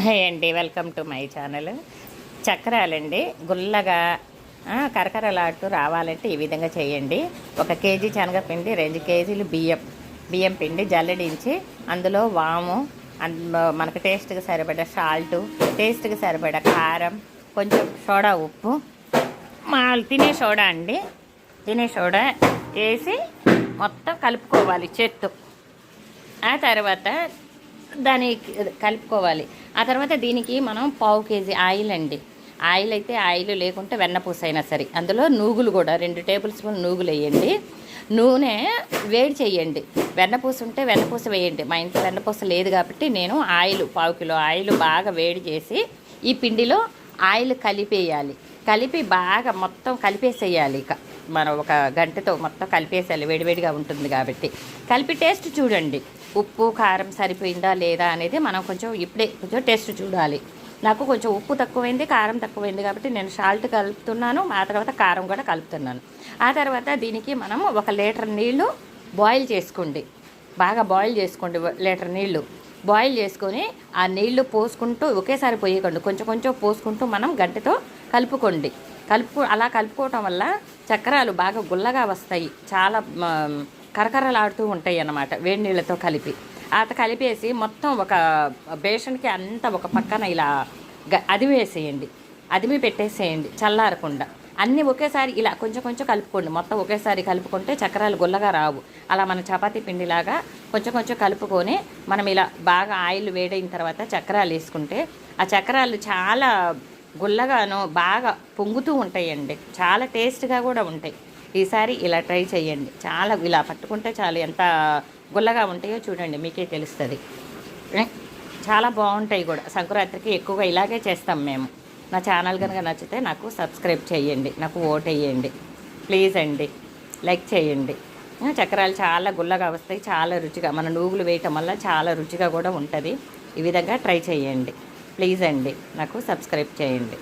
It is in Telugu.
హే అండి వెల్కమ్ టు మై ఛానల్. చక్రాలండి గుల్లగా కరకరలాడుతూ రావాలంటే ఈ విధంగా చేయండి. ఒక కేజీ శనగపిండి రెండు కేజీలు బియ్యం బియ్యం పిండి జల్లడించి అందులో వాము అందులో మనకు టేస్ట్కి సరిపడా సాల్టు టేస్ట్కి సరిపడా కారం కొంచెం సోడా ఉప్పు. మా తినే సోడా అండి. తినే సోడా వేసి మొత్తం కలుపుకోవాలి చెట్టు. ఆ తర్వాత దాన్ని కలుపుకోవాలి. ఆ తర్వాత దీనికి మనం పావు కేజీ ఆయిల్ అండి. ఆయిల్ అయితే ఆయిల్ లేకుంటే వెన్నపూస అయినా సరే. అందులో నూగులు కూడా రెండు టేబుల్ స్పూన్ నూగులు వేయండి. నూనె వేడి చేయండి. వెన్నపూస ఉంటే వెన్నపూస వేయండి. మా ఇంట్లో వెన్నపూస లేదు కాబట్టి నేను ఆయిల్ పావు కిలో ఆయిల్ బాగా వేడి చేసి ఈ పిండిలో ఆయిల్ కలిపేయాలి. కలిపి బాగా మొత్తం కలిపేసేయాలి ఇక. మనం ఒక గంటతో మొత్తం కలిపేసేయాలి. వేడివేడిగా ఉంటుంది కాబట్టి. కలిపి టేస్ట్ చూడండి. ఉప్పు కారం సరిపోయిందా లేదా అనేది మనం కొంచెం ఇప్పుడే కొంచెం టేస్ట్ చూడాలి. నాకు కొంచెం ఉప్పు తక్కువైంది కారం తక్కువైంది కాబట్టి నేను సాల్ట్ కలుపుతున్నాను ఆ తర్వాత కారం కూడా కలుపుతున్నాను. ఆ తర్వాత దీనికి మనం ఒక లీటర్ నీళ్ళు బాయిల్ చేసుకోండి. బాగా బాయిల్ చేసుకోండి లీటర్ నీళ్ళు. బాయిల్ చేసుకొని ఆ నీళ్ళు పోసుకుంటూ ఒకేసారి పోయకండి. కొంచెం కొంచెం పోసుకుంటూ మనం గంటతో కలుపుకోండి. కలుపు అలా కలుపుకోవటం వల్ల చక్రాలు బాగా గుల్లగా వస్తాయి. చాలా కరకరలాడుతూ ఉంటాయి అన్నమాట వేడి నీళ్ళతో కలిపి. అత కలిపేసి మొత్తం ఒక బేషన్కి అంతా ఒక పక్కన ఇలా గ- అదిమి వేసేయండి. అదిమి పెట్టేసేయండి చల్లారకుండా. అన్నీ ఒకేసారి ఇలా కొంచెం కొంచెం కలుపుకోండి. మొత్తం ఒకేసారి కలుపుకుంటే చక్రాలు గుల్లగా రావు. అలా మన చపాతీ పిండిలాగా కొంచెం కొంచెం కలుపుకొని మనం ఇలా బాగా ఆయిల్ వేడైన తర్వాత చక్రాలు వేసుకుంటే ఆ చక్రాలు చాలా గుల్లగాను బాగా పొంగుతూ ఉంటాయండి. చాలా టేస్ట్గా కూడా ఉంటాయి. ఈసారి ఇలా ట్రై చేయండి. చాలా ఇలా పట్టుకుంటే చాలు ఎంత గుల్లగా ఉంటాయో చూడండి మీకే తెలుస్తుంది. చాలా బాగుంటాయి కూడా. సంక్రాంతికి ఎక్కువగా ఇలాగే చేస్తాం మేము. నా ఛానల్ కనుక నచ్చితే నాకు సబ్స్క్రైబ్ చేయండి నాకు ఓట్ వేయండి. ప్లీజ్ అండి లైక్ చేయండి. చక్రాలు చాలా గుల్లగా వస్తాయి చాలా రుచిగా. మన నూగులు వేయటం వల్ల చాలా రుచిగా కూడా ఉంటుంది. ఈ విధంగా ట్రై చేయండి. ప్లీజ్ అండి నాకు సబ్స్క్రైబ్ చేయండి.